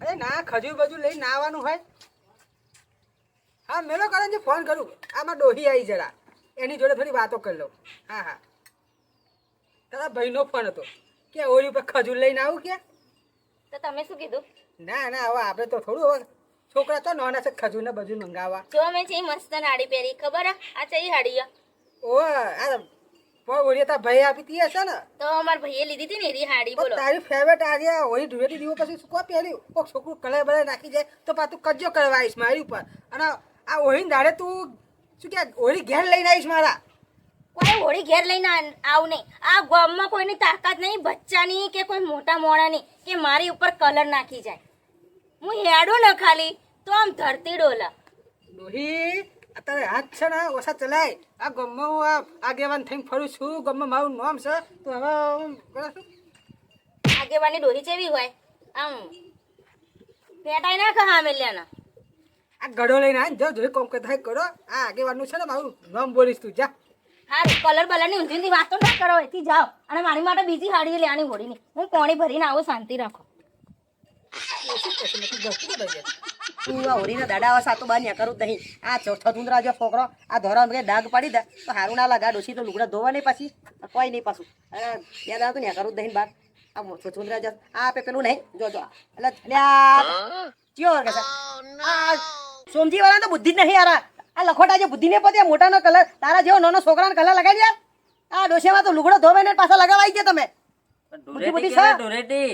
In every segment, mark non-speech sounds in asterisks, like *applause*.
અરે ના ખજૂર બજુ લઈને ના આવવાનું હોય. હા મેલો કરે ફોન કરું. આમાં ડોહી આવી જરા. એની જોડે થોડી વાતો કરી લઉં. હા હા. તારા ભાઈનો ફોન હતો. કે ઓરી ઉપર ખજૂર લઈને આવું કે? તો તમે શું કીધું? ના ના હવે આપણે તો થોડું હવે. છોકરા તો નાના છે ખજૂર ને બધું મંગાવવા. જો મેં છે મસ્ત નાડી પહેરી ખબર? આ ચઈ હાડી. ઓ આ ઓરી તારા ભાઈ આપી તી હશે ને? તો અમાર ભાઈએ લીધી હતી ને એરી હાડી બોલો. તારી ફેવરેટ આ રહ્યા ધૂળેટી દીવો પછી શું કોઈ પહેર્યું કોક છોકરું કલર બલર નાખી જાય તો પાછું કજો કરવા આવીશ મારી ઉપર. અને આ હોળી દાડે તું શું કે હોળી ઘેર લઈને આવીશ મારા. કોઈ હોળી ઘેર લઈને આવ નહીં. આ ગામમાં કોઈની તાકાત નહીં બચ્ચાની કે કોઈ મોટા મોણાની કે મારી ઉપર કલર નાખી જાય. હું હેડું ન ખાલી તો આમ ધરતી ડોલા. ડોહી અત્યારે હાથ છે ને ઓછા ચલાય. આ ગમમાં હું આ આગેવાન થઈને ફરું છું. ગમમાં મારું નામ છે. તો હવે હું કરે શું? આગેવાની ડોહી ચેવી હોય. આમ પેટાઈ ના ખા મેલ્યાના. આ ગડો લઈને આ જો જોઈ કોમ કે થાય કરો. આ આગેવાનનું છે ને મારું નામ બોલીશ તું જા. હા કલર બલરની ઊંધી વાત વાતો ના કરો એથી જાઓ. અને મારી માટે બીજી હાડી લેવાની હોળીની હું પાણી ભરીને આવું શાંતિ રાખો. નથી તું હોરીના દાડા આવા સાતો બા ન્યા કરું નહીં આ છતુંદરા જો છોકરો, આ ધોરણ કે ડાગ પાડી દે, તો હારું ના લાગા. ડોસી તો લુગડા ધોવા નહીં પાછી કોઈ નહીં પાછું. બે દાડા તો ન્યા કરું નહીં બાર. આ છતુંદરા જો, આ પે પેલું નહીં. જો જો એટલે ચિયો કે આ સોમજી વાળા તો બુદ્ધિ જ નહીં યાર. આ લખોટા જે બુદ્ધિ ને પતે મોટાનો કલર, તારા જેવો નાનો છોકરાનો કલર લગાવી યાર આ ડોસીમાં તો લુગડો ધોવે ને પાછા લગાવાઈ ગયા તમે. બુદ્ધિ બુદ્ધિ છે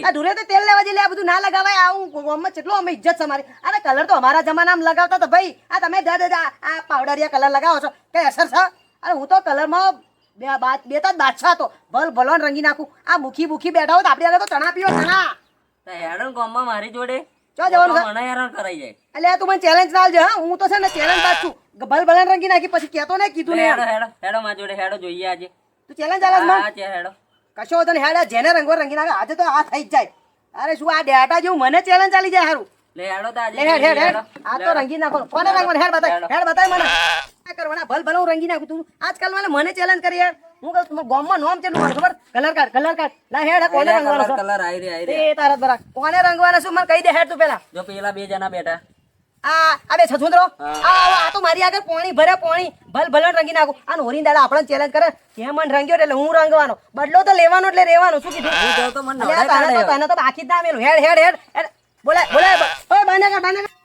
આ ધુરે તો તેલ લેવા જઈએ આ બધું ના લગાવાય. આવું અમે કેટલું અમે ઇજ્જત છે અમારી અરે કલર તો અમારા જમાનામાં લગાવતા તો ભાઈ. આ તમે દા દા આ પાવડરિયા કલર લગાવો છો. કઈ અસર છે? અરે હું તો કલરમાં બે બાદ બે તો બાદશાહ હતો ભલ ભલોન રંગી નાખું. આ મુખી મુખી બેઠા હો તો આપણી આગળ તો ચણા પીવો ચણા. તો હેડન ગામમાં મારી જોડે. ચો જવાનું મને હેરાન કરાઈ જાય. એટલે તું મને ચેલેન્જ ના હા? હું તો છે ને ચેલેન્જ બાદ છું ભલ ભલન રંગી નાખી પછી કેતો ને કીધું ને હેડો હેડો હેડો મારી જોડે હેડો જોઈએ આજે. તું ચેલેન્જ આલે છે હા હેડો. કશો વાંધો નહીં હેડ જેને રંગો રંગી નાખે આજે તો આ થઈ જ જાય. અરે શું આ ડેટા જેવું મને ચેલેન્જ ચાલી જાય હારું? લે હેડો તો આજે હેડ હેડ હેડ. આ તો રંગી નાખો. કોને રંગવાનું? હેડ બતાય હેડ. બતાય મને. આ કરવાના ભલ ભલ હું રંગી નાખું તું. આજકાલ મને મને ચેલેન્જ કરી યાર. હું કહું તમારા ગામમાં નામ છે ખબર? કલર કાઢ કલર કાઢ લા હેડ કોને રંગવાનો છે? કલર આઈ રે આઈ રે. એ તારા બરા કોને રંગવાનો શું મને કહી દે હેડ તું પેલા. જો પેલા બે જણા બેઠા. આ આ બે છછુંદરો આ તો મારી આગળ પોણી ભરે પોણી. ભલ ભલ રંગી નાખો. આ નોરી દાડા આપણને ચેલેન્જ કરે. કે મન રંગ્યો એટલે હું રંગવાનો. બદલો તો લેવાનો એટલે રહેવાનો. શું કીધું? હું તો મને તને તો. તને તો બાકી જ ના મેલું. હેડ હેડ હેડ. બોલે બોલે ઓય બાને કા બાને કા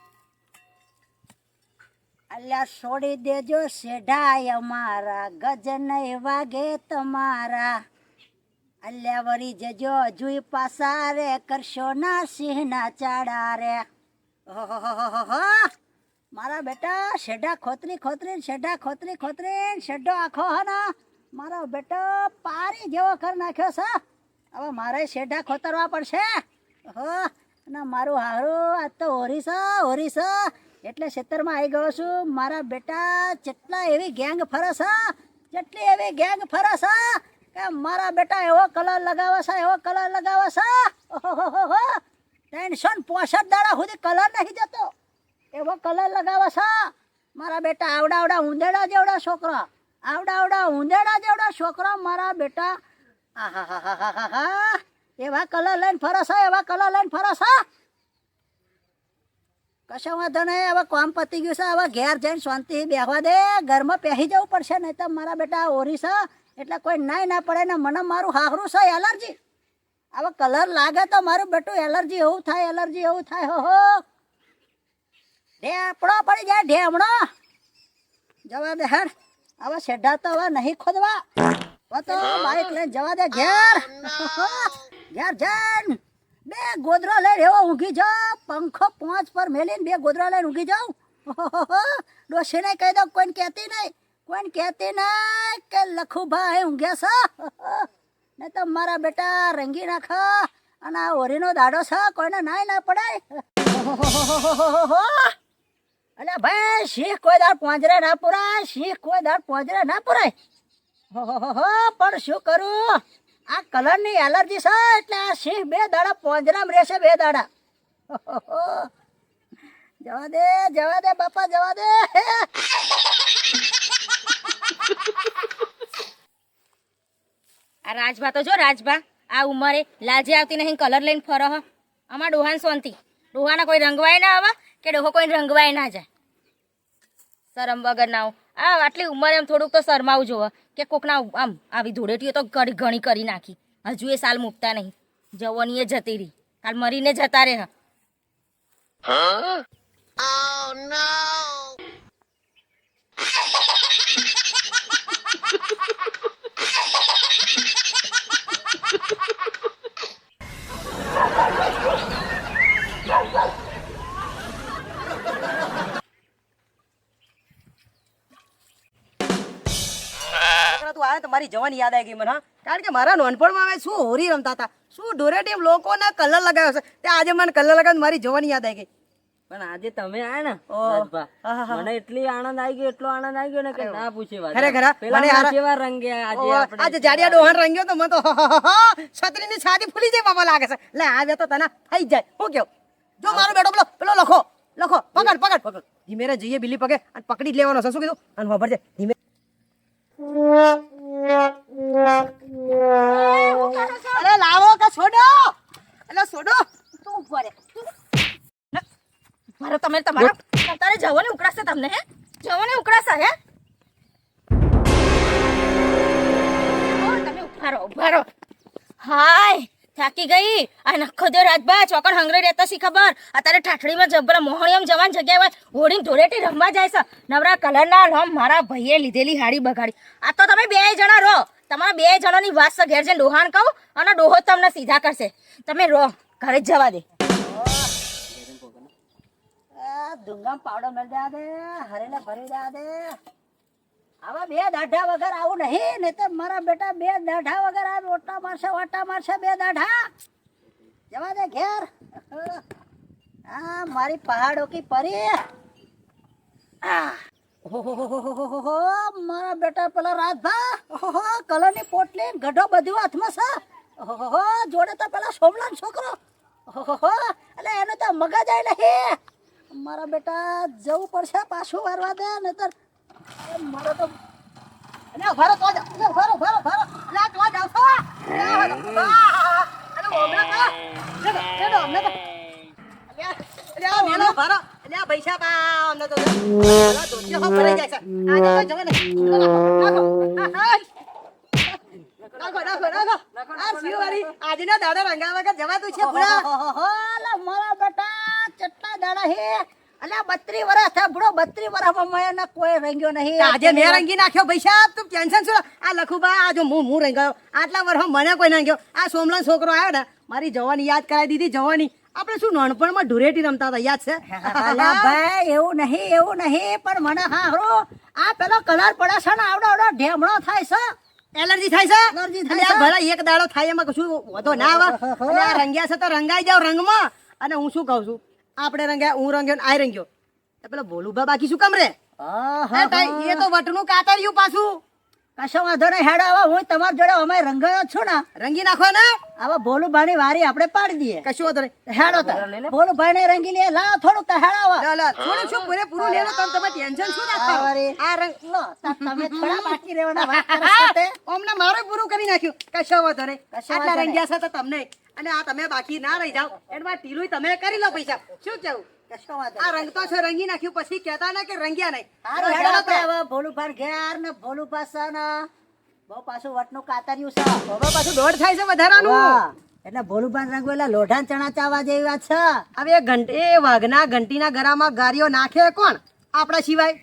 અલ્યા છોડી દેજો સેઢાય અમારા. ગજન વાગે તમારા. અલ્યા વરી જજો. જુઈ પાસા રે કરશો ના સિંહ ના ચાડા રે. મારા બેટા શેઢા ખોતરી ખોતરી શેઢા ખોતરી ખોતરી શેઢો આખો હનો મારો બેટો પારી જેવો કર નાખ્યો છે હવે મારે શેઢા ખોતરવા પડશે ઓહો અને મારું હારું આ તો હોરી છે હોરી છે એટલે ખેતરમાં આવી ગયો છું મારા બેટા જેટલા એવી ગેંગ ફરે છે જેટલી એવી ગેંગ ફરે છે કે મારા બેટા એવો કલર લગાવે છે એવો કલર લગાવે છે ઓહોહોહો ત્રણસો ને પોસઠ દાડા સુધી કલર નહીં જતો. એવો કલર લગાવે છે. મારા બેટા આવડા આવડા ઉંદેડા જેવડા છોકરા. આવડા આવડા ઉંદેડા જેવડા છોકરા મારા બેટા. આહાહાહાહાહા. એવા કલર લઈને ફરસ એવા કલર લઈને ફરસ કશો વાંધો નહીં, હવે કોમ પતી ગયું છે. હવે ઘેર જઈને શાંતિ બેહવા દે. ઘરમાં પહેરી જવું પડશે, નહીં તો મારા બેટા ઓરી છે. એટલે કોઈ નાય ના પડે ને મને મારું હાહરું છે, એલર્જી. હવે કલર લાગે તો મારું બેટું એલર્જી એવું થાય, એલર્જી એવું થાય. હો ઢેપડો પડી જાય ઢેમણો જવા દે હર હવે શેઢા તો હવે નહીં ખોદવા. તો બાઈક લઈને જવા દે, ઘેર. ઘેર જઈને બે ગોદરા લઈને એવો ઊંઘી જાઉં. પંખો પાંચ પર મેલીને બે ગોદરા લઈને ઊંઘી જાઉં. ડોશીને કહી દઉં, કોઈને કહેતી નહીં. કોઈને કહેતી નહીં કે લખુભાઈ ઊંઘ્યા છે. ને તો મારા બેટા રંગી નાખો અને આ ઓરીનો દાડો છે, કોઈને નાય ના પડાય. અલ્યા ભાઈ, શીખ કોઈ દાડ પોંજરે ના પુરાય, શીખ કોઈ દાડ પોંજરે ના પુરાય. હો પણ શું કરું? આ કલરની એલર્જી છે, એટલે આ શીખ બે દાડા પોંજરામાં રહેશે, બે દાડા. જવા દે જવા દે, બાપા, જવા દે. આ રાજભા તો જો રાજભા આ ઉંમરે લાજે આવતી નહીં કલર લઈને ફરો હ. અમાર ડોહાન શાંતિ ડોહાના કોઈ રંગવાય ના આવે કે ડોહો કોઈ રંગવાય ના જાય? શરમ વગર ના આવું. આ આટલી ઉંમરે એમ થોડુંક તો શરમાવું જોવે કે કોકના આમ આવી ધૂળેટીઓ તો ઘણી ઘણી કરી નાખી. હજુ એ સાલ મૂકતા નહીં. જવાની એ જતી રહી. કાલ મરીને જતા રહે. છોકરા તું આવે તો મારી જવાની યાદ આવી ગઈ મને હા. કારણ કે મારા નાનપણમાં અમે શું હોરી રમતા હતા? શું ડોરેટીમ લોકોના કલર લગાવ્યો છે? તે આજે મને કલર લગાવીને મારી જવાની યાદ આવી ગઈ. પણ આજે તમે આયા ને. મને એટલી આનંદ આવી ગયો એટલો આનંદ આવી ગયો ને કે ના પૂછે વાત. ખરે ખરા મને હારા- જેવા આજે આપણે આજે જાડિયા ડોહણ રંગ્યો તો મને તો છત્રીની છાતી ફૂલી જાય બાબા લાગે છે. લે આવે તો તને થઈ જાય. હું કેવું? જો મારો બેટો પેલો પેલો લખો લખો પકડ પકડ પકડ. ધીમે જઈએ બિલી પગે અને પકડી જ લેવાનો છે. શું કીધું? અને ખબર છે ધીમે અરે લાવો કે છોડો. એટલે છોડો. તું ઊભો મારે તમે તમારા તારે જવાની ઉકળાશે તમને, હે? જવાની ઉકળાશે, હે? તમે ઊભા રહો ઊભા રહો. હાય. થાકી ગઈ? આ નખો દે રાજભા, ચોકડ હંગરે રહેતા સી ખબર? અત્યારે ઠાઠડીમાં જબરા મોહણીયમ જવાન જગ્યાએ હોય. હોડીને ધોળેટી રમવા જાય છે. નવરા કલરના રમ મારા ભાઈએ લીધેલી હાડી બગાડી. આ તો તમે બે જણા રહો. તમારા બે જણાની વાત છે ઘેર જઈને ડોહાન કહું, અને ડોહો તમને સીધા કરશે. તમે રહો. ઘરે જ જવા દે. ડુંગમ પાવડો મેળ દે દે ભરી દે. આવા બે દાઢા વગર આવું નહીં નહીં તો મારા બેટા બે દાઢા વગર આ રોટા મારશે વાટા મારશે બે દાઢા. જવા દે ઘેર. આ મારી પહાડો કી પરી. ઓહોહોહોહોહો, મારા બેટા પેલા રાજભા. ઓહો કલરની પોટલી ગઢો બધું હાથમાં છે. ઓહો જોડે તો પેલા સોમલાન છોકરો. ઓહો એટલે એનું તો મગજ આય નહીં. મારા બેટા જવું પડશે પાછું વારવા દે નહીતર કા? આજનો દાડો રંગાવા વગર જવાતું છે પૂરા ઓહોહો, લા મારા બેટા કેટલા દાડા હે અલ્યા બત્રી વર્ષ થયા બુડો બત્રી વર્ષમાં મેં એને કોઈ રંગ્યો નહીં. આજે મેં રંગી નાખ્યો પૈસા તું ટેન્શન શું આ લખુબા આ જો હું હું રંગાયો આટલા વર્ષમાં મને કોઈ રંગ્યો આ સોમલાન છોકરો આવ્યો ને મારી જવાની યાદ કરાવી દીધી જવાની. આપણે શું નાનપણમાં ધૂળેટી રમતા હતા યાદ છે? ભાઈ એવું નહીં એવું નહીં પણ મને હા હરો આ પેલો કલર પડે છે ને આવડો આવડો ઢેમણો થાય છે. એલર્જી થાય છે? એલર્જી થાય ભલે ભલા એક દાડો થાય એમાં કશું વધો ના આવે રંગ્યા છે તો રંગાઈ જાવ રંગમાં. અને હું શું કહું છું? આપણે રંગ્યા હું રંગ્યો ને આ રંગ્યો. એ પેલો ભોલુભા બાકી શું કમ રે? એ તો વટનું કાતર્યું પાછું. કશો વાંધો નહીં હેડો આવા હું તમારી જોડે અમે રંગાયો છું ને. રંગી નાખો ને હવે ભોલુભાઈ વારી આપણે પાડી દઈએ. કશું વાંધો નહીં. હેડો તો. ભોલુભાઈ ને રંગી લે લાવ થોડુંક તો હેડાવો લા, થોડું થોડુંક પૂરે પૂરું લેવો તમે તમે ટેન્શન શું ના કરો? આ રંગ લો તમે *laughs* થોડા બાકી રહેવાના વાત કરો છો તે. અમને મારે પૂરું કરી નાખ્યું. કશો વાંધો નહીં. કશો આટલા રંગ્યા છે તો તમને અને આ તમે બાકી ના રહી જાઓ. એમાં ટીલું તમે કરી લો પૈસા. શું કેવું? આ રંગ તો છે રંગી નાખ્યું પછી કેતા ને કે રંગ્યા નહીં. ભોલુભાઈ ઘેર ને ભોલુભા છે ને બહુ પાછું વટનું કાતર્યું છે. હવે પાછું દોઢ થાય છે વધારાનું. એટલે ભોલુભાઈ રંગવેલા લોઢા ચણા ચાવા જેવી વાત છે. હવે ઘંટ વાઘના ઘંટીના ગરામાં ગારીઓ નાખે કોણ? આપણા સિવાય.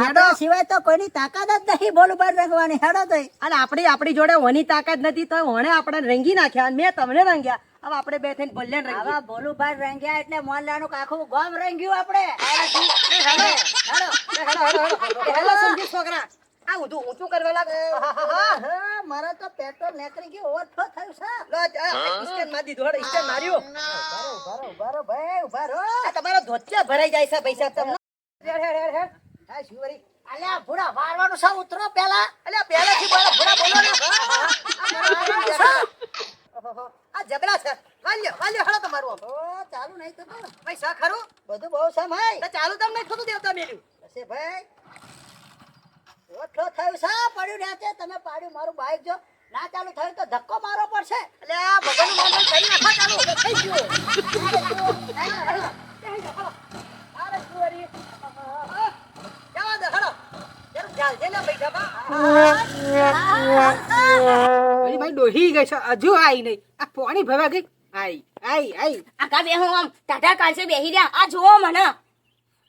હેડો. સિવાય તો કોઈની તાકાત જ નહીં ભોલુભાઈ રંગવાની હેડો તો. અને આપણી આપણી જોડે ઓની તાકાત નથી તો ઓણે આપણે રંગી નાખ્યા મેં તમને રંગ્યા. હવે આપણે બે થઈને ભલ્યા રંગ્યા આવા ભોલુભાઈ રંગ્યા એટલે મોલ્લાનું આખું ગામ રંગ્યું આપણે. હેડો, સમજી છોકરા. આ ઊંધું ઊંચું કરવા લાગે. મારા તો પેટ્રોલ નીકળી ગયું ઓવરફ્લો થયું છે. સ્ટેન્ડ મારી દીધું સ્ટેન્ડ માર્યું. ભરો ભરો ભરો ભાઈ ભરો તમારો ધોતિયા ભરાઈ જાય છે પૈસા તમને. હા શિવરી. અલ્યા ભૂરા વારવાનું છે ઉતરો પેલા? અલ્યા પહેલાથી બોલો ભોળા બોલો ને. આ જબરા છે. વાલ્યો વાલ્યો હેડો તમારું ઓ ચાલુ નહીં થતું પૈસા ખરું? બધું બહુ છે ભાઈ. તો ચાલુ તમને ખોટું દેવતા મેલ્યું. હશે ભાઈ. ઓવરફ્લો થયું છે પડ્યું રહ્યા તમે પાડ્યું મારું બાઈક જો. ના ચાલુ થયું તો ધક્કો મારવો પડશે. એટલે આ ભગવાન કરી નાખો ચાલુ. થઈ ગયું. હજુ આઈ નહીં. આ પોણી ભરવા ગઈ. આઈ આઈ આઈ. આ બે હું આમ ટાટા કાલસે બેહી રહ્યા? આ જોવો મને.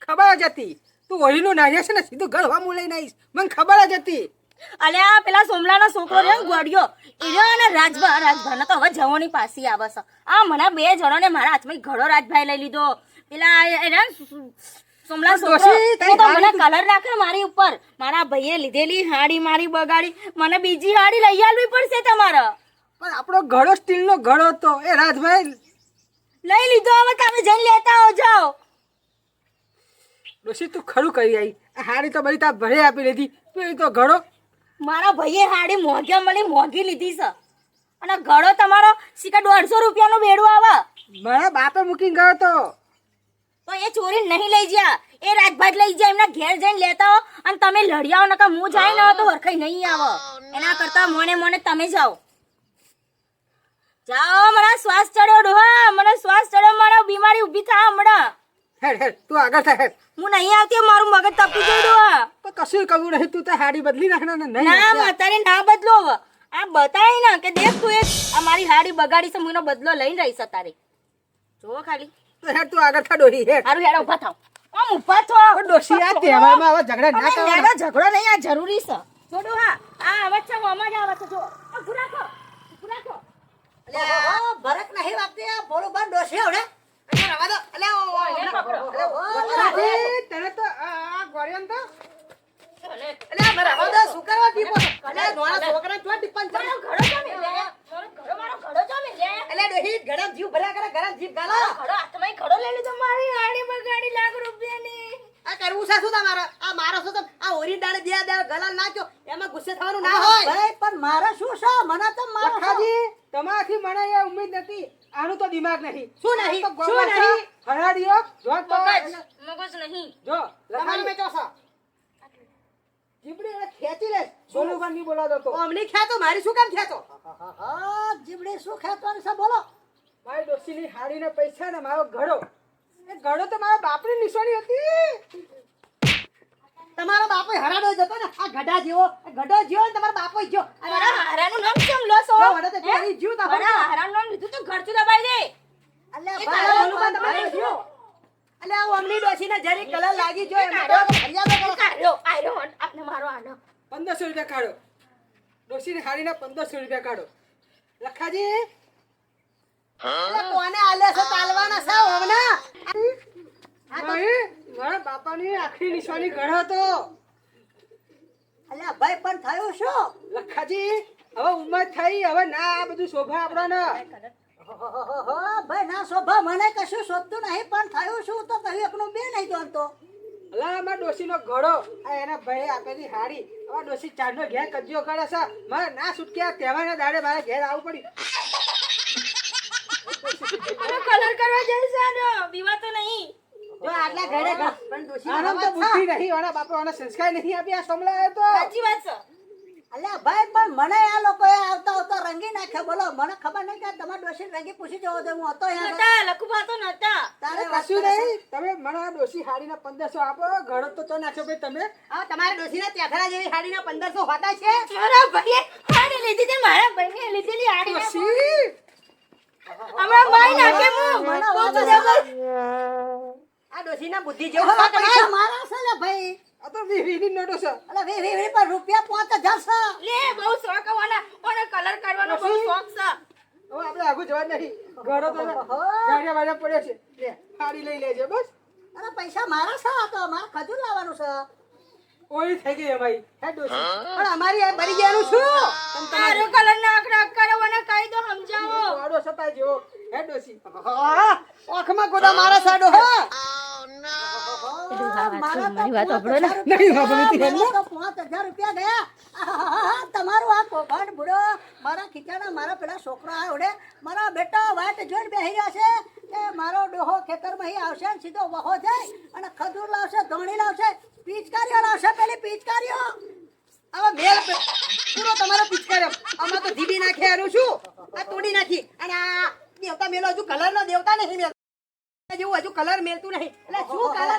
ખબર જ હતી. તું ઓહીનું નારિયેળ છે ને સીધું ગળવા મું લઈને આવીશ. મને ખબર જ હતી. અલે આ પેલા સોમલાનો છોકરો રહ્યો ગોડિયો એનો અને રાજભા રાજભાનો તો હવે જવાની પાસી આવે છે. આ મને બે જણોને મારા હાથમાં ઘડો રાજભાઈ લઈ લીધો. પેલા એના સોમલા છોકરો તો મને કલર નાખે મારી ઉપર. મારા ભાઈએ લીધેલી હાડી મારી બગાડી. મને બીજી હાડી લઈ આવવી પડશે તમારે. પણ આપણો ઘડો સ્ટીલનો ઘડો હતો. એ રાજભાઈ લઈ લીધો. હવે તમે જઈને લેતા આવો જાઓ. ડોશી તું ખરું કરી આવી. આ હાડી તો બધી તાર ભરે આપી લીધી. તું એ તો ઘડો? મારા ભાઈએ હાડી મોંઘી મળી મોંઘી લીધી છે. અને ઘડો તમારો સિક્કા દોઢસો રૂપિયાનું બેડું આવે. મારા બાપે મૂકીને ગયો તો. તો એ ચોરી નહીં લઈ જા એ રાજભાઈ લઈ જા એમના ઘેર જઈને લેતા હો અને તમે લડી આવો નકર હું જાય ને તો હરખાઈ નહીં આવો. એના કરતા મોને મોને તમે જાઓ. જાઓ મને શ્વાસ ચડ્યો ડોહા. મને શ્વાસ ચડ્યો મારા બીમારી ઊભી થા હમણાં. હેડ હેડ તું આગળ થાય હેડ. હું નહીં આવતી મારું મગજ તપી ગયું ડોહા. તો કશું કરવું નહીં તું તો હાડી બદલી નાખના ને નહીં ના. અત્યારે ના બદલો હવે. આ બતાય ને કે દેખ તું એક આ મારી હાડી બગાડી છે હું એનો બદલો લઈને રહીશ તારે જો ખાલી. તો હેડ તું આગળ થા ડોહી હેડ. હારું હેડ ઊભા થાવ. આમ ઊભા થો. ડોશી આ તહેવારમાં આવા ઝઘડા ના કરવા ઝઘડો નહીં આ જરૂરી છે. છોડો હા આ અવાજ છે આમાં જ આવે છે જો રાખો ભરત નહીં વાગતી આ ડોસી હવે તને તો આ આ તો? અલ્યા, મારા રવા શું કરવા ટીપો અલ્યા, નાના છોકરાને ચો ટીપણ મારો ઘડો ચામી લે ઘડો મારો ઘડો ચામી લે. અલ્યા, ડોહી, ગરમ જીવ ભર્યા કરે, ગરમ જીવ ગાલો. ઘડો હાથમાં ઘડો લઈ લીધો મારી આડી બગાડી લાખ રૂપિયાની આ કરવું છે? શું તમારે? આ મારો શું તમ- આ ઓરી દાડે બે દાડે ગલાલ નાખ્યો, એમાં ગુસ્સે થવાનું ના હોય. ભાઈ પણ મારે શું છે? મને તો મારો ખાજી તમારાથી મને એ ઉમ્મીદ નથી. આનું તો દિમાગ નહીં. શું નહીં? શું નહીં? હરાડીઓ જો તો. મગજ. મગજ નહીં. જો તમારે મેં ચોસા જીબડી ખેંચી લે. સોનું પણ નહીં બોલાતો તો. અમને ખેતો મારી શું કામ ખેતો હા જીબડી શું ખેંચવાની છે? બોલો. મારી ડોસીની હાડીને પૈસા ને મારો ઘડો એ ઘડો તો મારા બાપની નિશાની હતી. હરાડો જતો ને આ ગઢા જેવો ગઢો જેવો ને તમારો બાપો જ્યો. અરે હારાનું નામ કેમ લો છો જો, તો? ચોરી જ્યું તમારું. મારા હારાનું નામ લીધું તો ઘરથી દબાઈ દે અલ્યા ઓલું પણ તમારે જ્યો. અલ્યા, આ ઓમલી ડોશીને જરી કલર લાગી જો એમ તો ફરિયાદો કરો. આર્યો આપને મારો આનો પંદરસો રૂપિયા કાઢો ડોશીની હાડીના પંદરસો રૂપિયા કાઢો લખાજી કોને આલે છે તાલવાના છે ઓમના? મારા બાપાની આખરી નિશાની ઘડો હતો અલ્યા ભાઈ પણ થયું શું? લખાજી હવે ઉંમર થઈ હવે ના આ બધું શોભા આપણાને. ઓહોહોહો, ભાઈ ના શોભા મને કશું શોભતું નહીં પણ થયું શું? તો કહ્યું એકનું બે નહીં જોનતો અલા અમાર ડોશીનો ઘડો આ એના ભાઈ આપેલી હાડી. અમાર ડોશી ચાંદનો ઘેર કજ્જો કરે છે. મારે ના છૂટક્યા તહેવારના દાડે મારે ઘેર આવવું પડ્યું. કલર કરવા જઈશ આનો. તો નહીં. જો આટલા ઘરે. પણ ડોશીને આનામ તો બુદ્ધિ નહીં વાળા બાપા વાળા સંસ્કાર નહીં આપ્યા સોમલા આવ્યો તો. સાચી વાત છે. અલ્યા ભાઈ પણ મને આ લોકોએ આવતા આવતા રંગી નાખ્યો. બોલો મને ખબર નહીં કે તમારે ડોશી રંગી પૂછી જવો તો હું હતો નતા લખુભા તો નતા. તારે કશું નહીં. તમે મને આ ડોશી હાડીના પંદરસો આપો. ઘડો તો તો નાખ્યો ભાઈ તમે. આ તમારા ડોશીના જેવી હાડીના પંદરસો હોતા છે. મારા ભાઈએ હાડી લીધી તે મારા ભાઈને લીધેલી હાડી. ડોશી! હમણાં માઈ નાખે હું. તો જબર. છે. આ ડોશીના બુદ્ધિ જેવું પૈસા કરે. મારા છે ને ભાઈ. આ તો વીવીની નોટો છે. અલા વી વી વી પણ રૂપિયા પાંચ હજાર છે. લે બહુ શોખ હોવાના. ઓને કલર કરવાનો બહુ શોખ છે. હવે આપણે આગળ જવા નહીં. ઘરો તો ગાડિયા વાડિયા પડ્યા છે. લે. હાડી લઈ લેજે બસ. અરે પૈસા મારા છે આ તો મારે ખજૂર લાવવાનું છે. ઓળી થઈ ગઈ અમારી. હે ડોસી પણ અમારી આ બરી ગયાનું શું તારો કલર ના આંકડા કરો અને કહી દો સમજાવો વાડો સતાય જેવો. હે ડોસી ઓખમાં ગોદા મારા સાડો હો. મારા તો મારી વાત સાંભળો ને. નહીં સાંભળી હતી પાંચ હજાર રૂપિયા ગયા. તમારું આ કૌભાંડ બુડો મારા ખીચાના મારા પેલા છોકરા આવડે મારા બેટા વાટ જોઈને બેહી રહ્યા છે કે મારો ડોહો ખેતરમાં અહીં આવશે ને સીધો વહો જાય અને ખજૂર લાવશે ધોણી લાવશે પિચકારીઓ લાવશે પેલી પિચકારીઓ. હવે મેલ પૂરો તમારો પિચકાર્યો આમાં તો ધીબી નાખી એનું શું આ તોડી નાખી. અને આ દેવતા મેલો હજુ કલર નો દેવતા નહીં મેલ. જેવું હજુ કલર મેલતું નહીં. એટલે શું કલર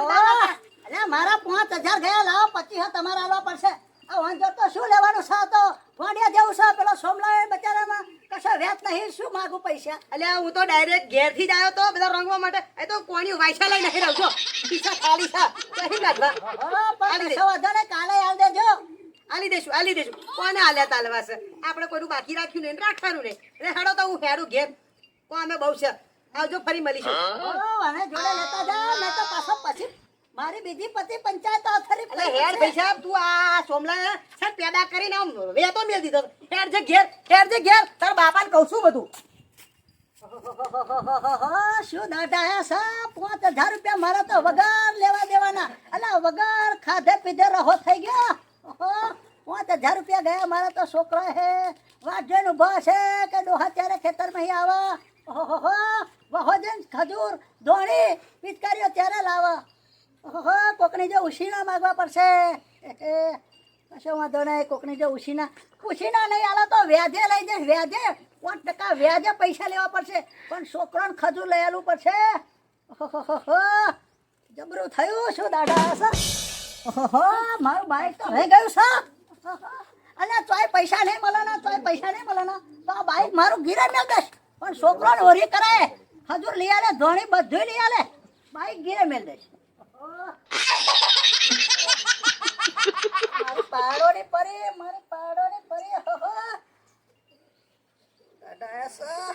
એટલે મારા પાંચ હજાર ગયા લાવો પચીસ તમારે આવવા પડશે. આ વાંધો તો શું લેવાનું છે તો? ફોડિયા જેવું છે પેલો સોમલા બચારામાં કશો વ્યાજ નહીં શું માગું પૈસા? એટલે હું તો ડાયરેક્ટ ઘેરથી જ આવ્યો તો બધા રંગવા માટે. એ તો કોણી વાયસા લઈ નહીં રહ્યો છો ખાલી છે. નહીં પણ કશો કાલે આવી દેજો. આલી દેશું આલી દેશું. કોને આલ્યા તાલવા છે? આપણે કોઈનું બાકી રાખ્યું નહીં ને રાખવાનું નહીં. એટલે હેડો તો હું હેડું ઘેર. કો અમે બહુ છે. આવજો ફરી મળીશું. અને જોડે લેતા જાઓ નહીં તો પાછો પછી મારી બીજી પતિ પંચાયત આ એટલે હેડ ભાઈ સાહેબ તું આ સોમલા સર પેદા કરીને આમ વેતો મેલ દીધો. હેડ જે ઘેર હેડ જે ઘેર. તાર બાપાને કહું છું બધું. શું દાદા હે સા પાંચ હજાર રૂપિયા મારા તો વગર લેવા દેવાના. અલા વગર ખાધે પીધે રહો થઈ ગયા. પાંચ હજાર રૂપિયા ગયા મારા તો છોકરા હે. વાઢેન ઊભા છે કે ડોહા ત્યારે ખેતરમાં આવે? ઓહો વહોજન ખજૂર ધોણી પિચકારીઓ ત્યારે લાવો. ઓહો કોકની જો ઉશીના માગવા પડશે. કશો વાંધો નહીં, કોકની જો ઉશીના ઉશીના નહીં આલો તો વ્યાજે લઈ જઈશ, વ્યાજે. પાંચ ટકા વ્યાજે પૈસા લેવા પડશે. પણ છોકરાને ખજૂર લઈ આલવું પડશે. ઓહો જબરું થયું શું દાદા સર ઓહો મારું બાઈક તો રહી ગયું સર અને તોય પૈસા નહીં મળે તોય પૈસા નહીં મળે તો આ બાઈક મારું ગીરે મેળ દઈશ પણ છોકરાને ઓરી કરાય ખજૂર લઈ આલે, ધોણી બધું લઈ આલે. બાઈક ગીરે મેલ દઈશ. મારી પાડોની પરી, મારી પાડોની પરી. ઓહો. દાદા એસા